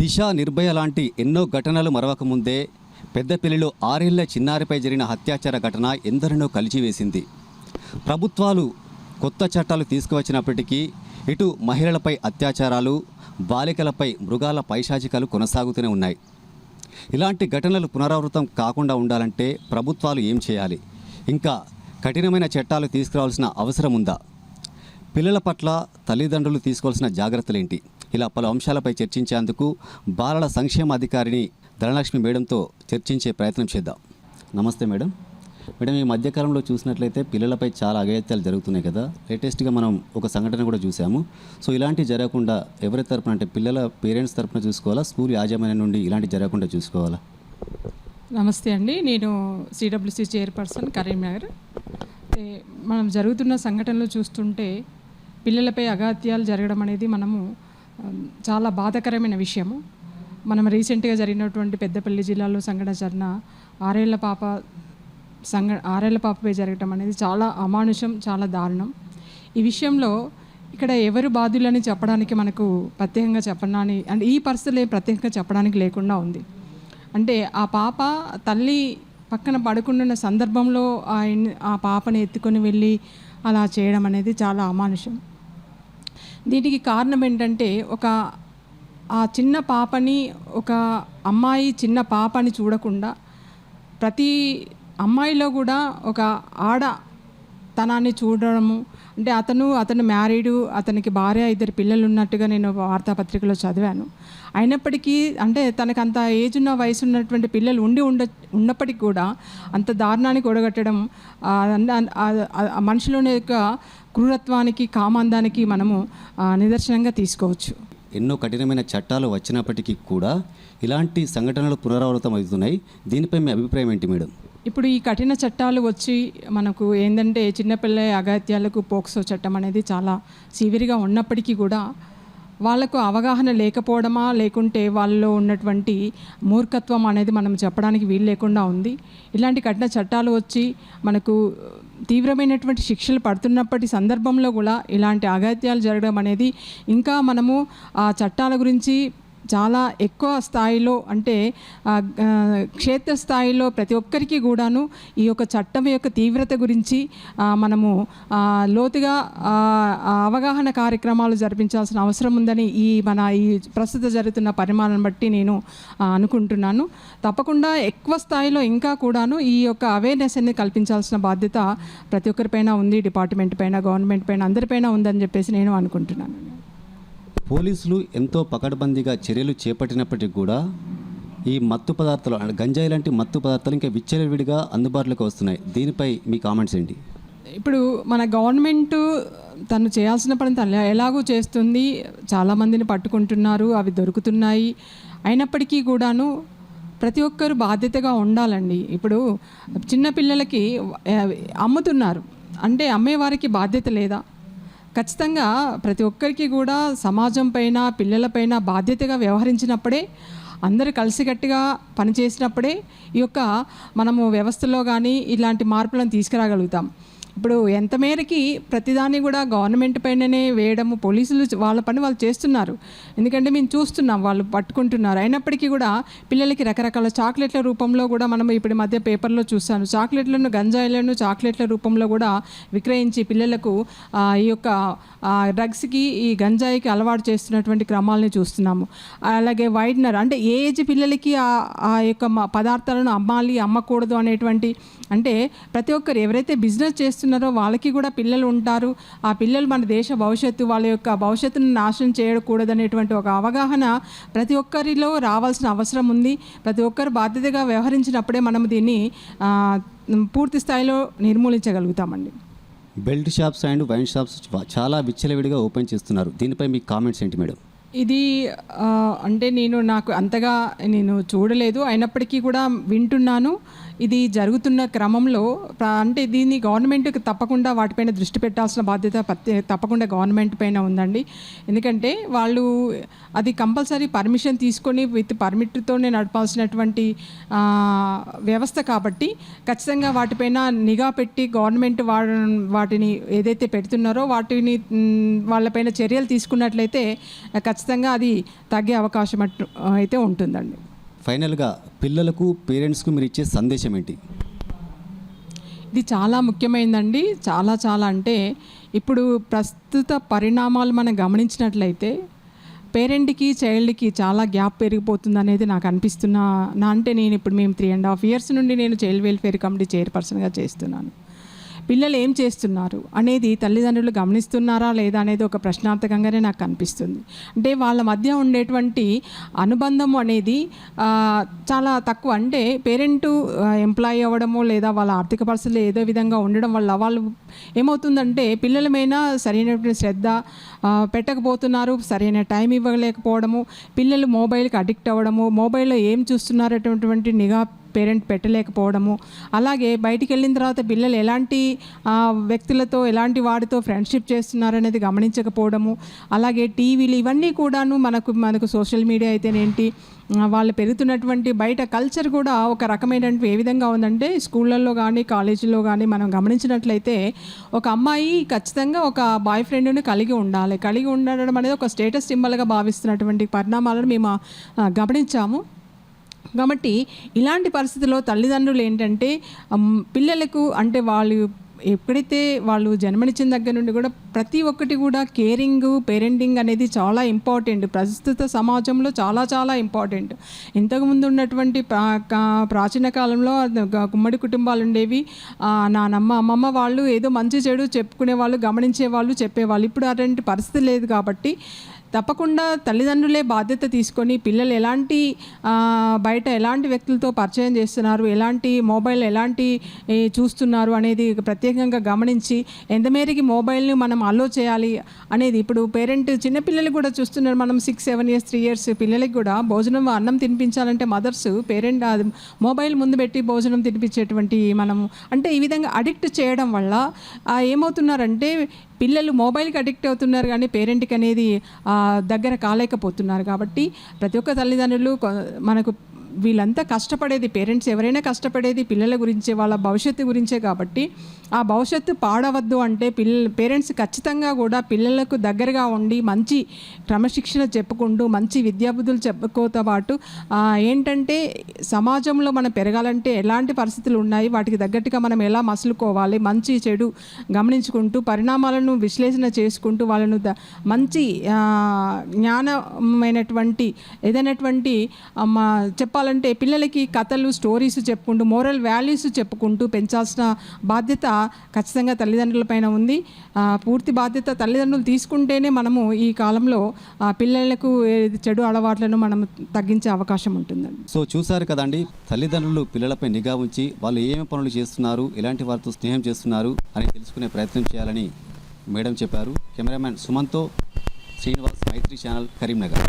దిశ నిర్భయ లాంటి ఎన్నో ఘటనలు మరవకముందే పెద్దపల్లిలో ఆరేళ్ళ చిన్నారిపై జరిగిన అత్యాచార ఘటన ఎందరినో కలిచివేసింది. ప్రభుత్వాలు కొత్త చట్టాలు తీసుకువచ్చినప్పటికీ ఇటు మహిళలపై అత్యాచారాలు బాలికలపై మృగాల పైశాచికాలు కొనసాగుతూనే ఉన్నాయి. ఇలాంటి ఘటనలు పునరావృతం కాకుండా ఉండాలంటే ప్రభుత్వాలు ఏం చేయాలి? ఇంకా కఠినమైన చట్టాలు తీసుకురావాల్సిన అవసరం ఉందా పిల్లల పట్ల తల్లిదండ్రులు తీసుకోవాల్సిన జాగ్రత్తలేంటి? ఇలా పలు అంశాలపై చర్చించేందుకు బాలల సంక్షేమ అధికారిని ధనలక్ష్మి మేడంతో చర్చించే ప్రయత్నం చేద్దాం. నమస్తే మేడం. మేడం ఈ మధ్యకాలంలో చూసినట్లయితే పిల్లలపై చాలా అగత్యాలు జరుగుతున్నాయి కదా. లేటెస్ట్గా మనం ఒక సంఘటన కూడా చూసాము సో ఇలాంటివి జరగకుండా ఎవరి తరపున అంటే పిల్లల పేరెంట్స్ తరపున చూసుకోవాలా? స్కూల్ యాజమాన్యం నుండి ఇలాంటివి జరగకుండా చూసుకోవాలా? నమస్తే అండి. నేను సిడబ్ల్యూసి చైర్పర్సన్ కరీంనగర్ మనం జరుగుతున్న సంఘటనలు చూస్తుంటే పిల్లలపై అగాత్యాలు జరగడం అనేది మనము చాలా బాధాకరమైన విషయము. మనం రీసెంట్గా జరిగినటువంటి పెద్దపల్లి జిల్లాలో సంఘటన జరిగిన ఆరేళ్ళ పాప సంఘ ఆరేళ్ళ పాపపై జరగటం అనేది చాలా అమానుషం చాలా దారుణం. ఈ విషయంలో ఇక్కడ ఎవరు బాధ్యులని చెప్పడానికి మనకు ప్రత్యేకంగా చెప్పడానికి అంటే ఈ పరిస్థితులు ప్రత్యేకంగా చెప్పడానికి లేకుండా ఉంది. అంటే ఆ పాప తల్లి పక్కన పడుకుంటున్న సందర్భంలో ఆ ఆ పాపని ఎత్తుకొని వెళ్ళి అలా చేయడం అనేది చాలా అమానుషం. దీనికి కారణం ఏంటంటే ఒక ఆ చిన్న పాపని ఒక అమ్మాయి చిన్న పాపని చూడకుండా ప్రతి అమ్మాయిలో కూడా ఒక ఆడ తనాన్ని చూడడము. అంటే అతను అతను మ్యారీడు అతనికి భార్య ఇద్దరు పిల్లలు ఉన్నట్టుగా నేను వార్తాపత్రికలో చదివాను. అయినప్పటికీ అంటే తనకు అంత ఏజ్ ఉన్న వయసు ఉన్నటువంటి పిల్లలు ఉండి ఉండ ఉన్నప్పటికీ కూడా అంత దారుణానికి ఒడగట్టడం మనుషులోని యొక్క క్రూరత్వానికి కామాందానికి మనము నిదర్శనంగా తీసుకోవచ్చు. ఎన్నో కఠినమైన చట్టాలు వచ్చినప్పటికీ కూడా ఇలాంటి సంఘటనలు పునరావృతం అవుతున్నాయి దీనిపై మీ అభిప్రాయం ఏంటి మేడం? ఇప్పుడు ఈ కఠిన చట్టాలు వచ్చి మనకు ఏంటంటే చిన్నపిల్ల అగాత్యాలకు పోక్సో చట్టం అనేది చాలా సివియర్గా ఉన్నప్పటికీ కూడా వాళ్ళకు అవగాహన లేకపోవడమా లేకుంటే వాళ్ళలో ఉన్నటువంటి మూర్ఖత్వం అనేది మనం చెప్పడానికి వీలు లేకుండా ఉంది. ఇలాంటి కఠిన చట్టాలు వచ్చి మనకు తీవ్రమైనటువంటి శిక్షలు పడుతున్నప్పటి సందర్భంలో కూడా ఇలాంటి అగాత్యాలు జరగడం అనేది ఇంకా మనము ఆ చట్టాల గురించి చాలా ఎక్కువ స్థాయిలో అంటే క్షేత్రస్థాయిలో క్షేత్ర స్థాయిలో ప్రతి ఒక్కరికి కూడాను ఈ యొక్క చట్టం యొక్క తీవ్రత గురించి మనము లోతుగా అవగాహన కార్యక్రమాలు జరిపించాల్సిన అవసరం ఉందని ఈ మన ఈ ప్రస్తుత జరుగుతున్న పరిమాణం బట్టి నేను అనుకుంటున్నాను. తప్పకుండా ఎక్కువ స్థాయిలో ఇంకా కూడాను ఈ యొక్క అవేర్నెస్ అనేది కల్పించాల్సిన బాధ్యత ప్రతి ఒక్కరిపైన ఉంది డిపార్ట్మెంట్ పైన గవర్నమెంట్ పైన అందరిపైన ఉందని చెప్పేసి నేను అనుకుంటున్నాను. పోలీసులు ఎంతో పకడ్బందీగా చర్యలు చేపట్టినప్పటికీ కూడా ఈ మత్తు పదార్థాలు గంజాయి లాంటి మత్తు పదార్థాలు ఇంకా విచ్చలవిడిగా అందుబాటులోకి వస్తున్నాయి. దీనిపై మీ కామెంట్స్ ఏంటి? ఇప్పుడు మన గవర్నమెంట్ తను చేయాల్సిన పని తను ఎలాగూ చేస్తుంది. చాలామందిని పట్టుకుంటున్నారు. అవి దొరుకుతున్నాయి. అయినప్పటికీ కూడాను ప్రతి ఒక్కరు బాధ్యతగా ఉండాలండి. ఇప్పుడు చిన్నపిల్లలకి అమ్ముతున్నారు. అంటే అమ్మేవారికి బాధ్యత లేదా? ఖచ్చితంగా ప్రతి ఒక్కరికి కూడా సమాజం పైన పిల్లలపైన బాధ్యతగా వ్యవహరించినప్పుడే అందరూ కలిసికట్టుగా పనిచేసినప్పుడే ఈ యొక్క మనము వ్యవస్థలో కానీ ఇలాంటి మార్పులను తీసుకురాగలుగుతాం. ఇప్పుడు ఎంత మేరకి ప్రతిదాన్ని కూడా గవర్నమెంట్ పైననే వేయడము పోలీసులు వాళ్ళ పని వాళ్ళు చేస్తున్నారు. ఎందుకంటే మేము చూస్తున్నాం వాళ్ళు పట్టుకుంటున్నారు. అయినప్పటికీ కూడా పిల్లలకి రకరకాల చాక్లెట్ల రూపంలో కూడా మనం ఇప్పుడు మధ్య పేపర్లో చూస్తాను చాక్లెట్లను గంజాయిలను చాక్లెట్ల రూపంలో కూడా విక్రయించి పిల్లలకు ఈ యొక్క డ్రగ్స్కి ఈ గంజాయికి అలవాటు చేస్తున్నటువంటి క్రమాలని చూస్తున్నాము. అలాగే వైడ్నర్ అంటే ఏ ఏజ్ పిల్లలకి ఆ యొక్క పదార్థాలను అమ్మాలి అమ్మకూడదు అనేటువంటి అంటే ప్రతి ఒక్కరు ఎవరైతే బిజినెస్ చేస్తున్నారు వాళ్ళకి కూడా పిల్లలు ఉంటారు. ఆ పిల్లలు మన దేశ భవిష్యత్తు వాళ్ళ యొక్క భవిష్యత్తును నాశనం చేయకూడదనేటువంటి ఒక అవగాహన ప్రతి ఒక్కరిలో రావాల్సిన అవసరం ఉంది. ప్రతి ఒక్కరు బాధ్యతగా వ్యవహరించినప్పుడే మనం దీన్ని పూర్తి స్థాయిలో నిర్మూలించగలుగుతామండి. Belt shops and wine shops చాలా విచ్చలవిడిగా ఓపెన్ చేస్తున్నారు. దీనిపై మీ కామెంట్స్ ఏంటి మేడం? ఇది అంటే నేను నాకు అంతగా నేను చూడలేదు. అయినప్పటికీ కూడా వింటున్నాను. ఇది జరుగుతున్న క్రమంలో అంటే దీన్ని గవర్నమెంట్ తప్పకుండా వాటిపైన దృష్టి పెట్టాల్సిన బాధ్యత తప్పకుండా గవర్నమెంట్ పైన ఉందండి. ఎందుకంటే వాళ్ళు అది కంపల్సరీ పర్మిషన్ తీసుకొని విత్ పర్మిట్తోనే నడపాల్సినటువంటి వ్యవస్థ కాబట్టి ఖచ్చితంగా వాటిపైన నిఘా పెట్టి గవర్నమెంట్ వా వాటిని ఏదైతే పెడుతున్నారో వాటిని వాళ్ళపైన చర్యలు తీసుకున్నట్లయితే ఖచ్చితంగా అది తగ్గే అవకాశం అయితే ఉంటుందండి. ఫైనల్గా పిల్లలకు పేరెంట్స్కు మీరు ఇచ్చే సందేశం ఏంటి? ఇది చాలా ముఖ్యమైనదండి చాలా చాలా అంటే ఇప్పుడు ప్రస్తుత పరిణామాలు మనం గమనించినట్లయితే పేరెంట్కి చైల్డ్కి చాలా గ్యాప్ పెరిగిపోతుంది అనేది నాకు అనిపిస్తున్న నా అంటే నేను ఇప్పుడు మేము త్రీ అండ్ హాఫ్ ఇయర్స్ నుండి నేను చైల్డ్ వెల్ఫేర్ కమిటీ చైర్పర్సన్గా చేస్తున్నాను. పిల్లలు ఏం చేస్తున్నారు? అనేది తల్లిదండ్రులు గమనిస్తున్నారా లేదా అనేది ఒక ప్రశ్నార్థకంగానే నాకు కనిపిస్తుంది అంటే వాళ్ళ మధ్య ఉండేటువంటి అనుబంధం అనేది చాలా తక్కువ. అంటే పేరెంట్ ఎంప్లాయీ అవ్వడము లేదా వాళ్ళ ఆర్థిక పరిస్థితులు ఏదో విధంగా ఉండడం వల్ల వాళ్ళు ఏమవుతుందంటే పిల్లల మీద సరైనటువంటి శ్రద్ధ పెట్టకపోతున్నారు సరైన టైం ఇవ్వలేకపోవడము పిల్లలు మొబైల్కి అడిక్ట్ అవ్వడము మొబైల్లో ఏం చూస్తున్నారు అటువంటి నిఘా పేరెంట్ పెట్టలేకపోవడము. అలాగే బయటికి వెళ్ళిన తర్వాత పిల్లలు ఎలాంటి వ్యక్తులతో ఎలాంటి వాడితో ఫ్రెండ్షిప్ చేస్తున్నారనేది గమనించకపోవడము. అలాగే టీవీలు ఇవన్నీ కూడాను మనకు మనకు సోషల్ మీడియా అయితేనేంటి వాళ్ళు పెరుగుతున్నటువంటి బయట కల్చర్ కూడా ఒక రకమైనటువంటి ఏ విధంగా ఉందంటే స్కూళ్ళల్లో కానీ కాలేజీలో కానీ మనం గమనించినట్లయితే ఒక అమ్మాయి ఖచ్చితంగా ఒక బాయ్ ఫ్రెండ్ని కలిగి ఉండాలి. కలిగి ఉండడం అనేది ఒక స్టేటస్ సింబల్గా భావిస్తున్నటువంటి పరిణామాలను మేము గమనించాము. కాబట్టి ఇలాంటి పరిస్థితుల్లో తల్లిదండ్రులు ఏంటంటే పిల్లలకు అంటే వాళ్ళు ఎప్పుడైతే వాళ్ళు జన్మనిచ్చిన దగ్గర నుండి కూడా ప్రతి ఒక్కటి కూడా కేరింగ్ పేరెంటింగ్ అనేది చాలా ఇంపార్టెంట్ ప్రస్తుత సమాజంలో చాలా చాలా ఇంపార్టెంట్ ఇంతకుముందు ఉన్నటువంటి ప్రా కా- ప్రాచీన కాలంలో కుమ్మడి గుమ్మడి కుటుంబాలు ఉండేవి. నానమ్మ అమ్మమ్మ వాళ్ళు ఏదో మంచి చెడు చెప్పుకునే వాళ్ళు గమనించే వాళ్ళు చెప్పేవాళ్ళు. ఇప్పుడు అటువంటి పరిస్థితి లేదు కాబట్టి తప్పకుండా తల్లిదండ్రులే బాధ్యత తీసుకొని పిల్లలు ఎలాంటి బయట ఎలాంటి వ్యక్తులతో పరిచయం చేస్తున్నారు ఎలాంటి మొబైల్ ఎలాంటి చూస్తున్నారు అనేది ప్రత్యేకంగా గమనించి ఎంతమేరకి మొబైల్ని మనం అలో చేయాలి అనేది ఇప్పుడు పేరెంట్ చిన్నపిల్లలు కూడా చూస్తున్నారు. మనం six seven years three years పిల్లలకి కూడా భోజనం అన్నం తినిపించాలంటే మదర్స్ పేరెంట్ అది మొబైల్ ముందు పెట్టి భోజనం తినిపించేటువంటి మనము అంటే ఈ విధంగా అడిక్ట్ చేయడం వల్ల ఏమవుతున్నారంటే పిల్లలు మొబైల్కి అడిక్ట్ అవుతున్నారు కానీ పేరెంట్కి అనేది దగ్గర కాలేకపోతున్నారు. కాబట్టి ప్రతి ఒక్క తల్లిదండ్రులు మనకు వీళ్ళంతా కష్టపడేది పేరెంట్స్ ఎవరైనా కష్టపడేది పిల్లల గురించే వాళ్ళ భవిష్యత్తు గురించే కాబట్టి ఆ భవిష్యత్తు పాడవద్దు అంటే పిల్ల పేరెంట్స్ ఖచ్చితంగా కూడా పిల్లలకు దగ్గరగా ఉండి మంచి క్రమశిక్షణ చెప్పుకుంటూ మంచి విద్యాబుద్ధులు చెప్పుకోతో పాటు ఏంటంటే సమాజంలో మనం పెరగాలంటే ఎలాంటి పరిస్థితులు ఉన్నాయి వాటికి తగ్గట్టుగా మనం ఎలా మసులుకోవాలి మంచి చెడు గమనించుకుంటూ పరిణామాలను విశ్లేషణ చేసుకుంటూ వాళ్ళను మంచి జ్ఞానమైనటువంటి ఏదైనటువంటి చెప్ప చెప్పాలంటే పిల్లలకి కథలు స్టోరీస్ చెప్పుకుంటూ మోరల్ వాల్యూస్ చెప్పుకుంటూ పెంచాల్సిన బాధ్యత ఖచ్చితంగా తల్లిదండ్రులపైన ఉంది. పూర్తి బాధ్యత తల్లిదండ్రులు తీసుకుంటేనే మనము ఈ కాలంలో పిల్లలకు చెడు అలవాట్లను మనం తగ్గించే అవకాశం ఉంటుందండి. సో చూశారు కదండి తల్లిదండ్రులు పిల్లలపై నిఘా ఉంచి వాళ్ళు ఏమి పనులు చేస్తున్నారు ఎలాంటి వారితో స్నేహం చేస్తున్నారు అని తెలుసుకునే ప్రయత్నం చేయాలని మేడం చెప్పారు. కెమెరామ్యాన్ సుమంత్తో శ్రీనివాస్ మైత్రి ఛానల్ కరీంనగర్.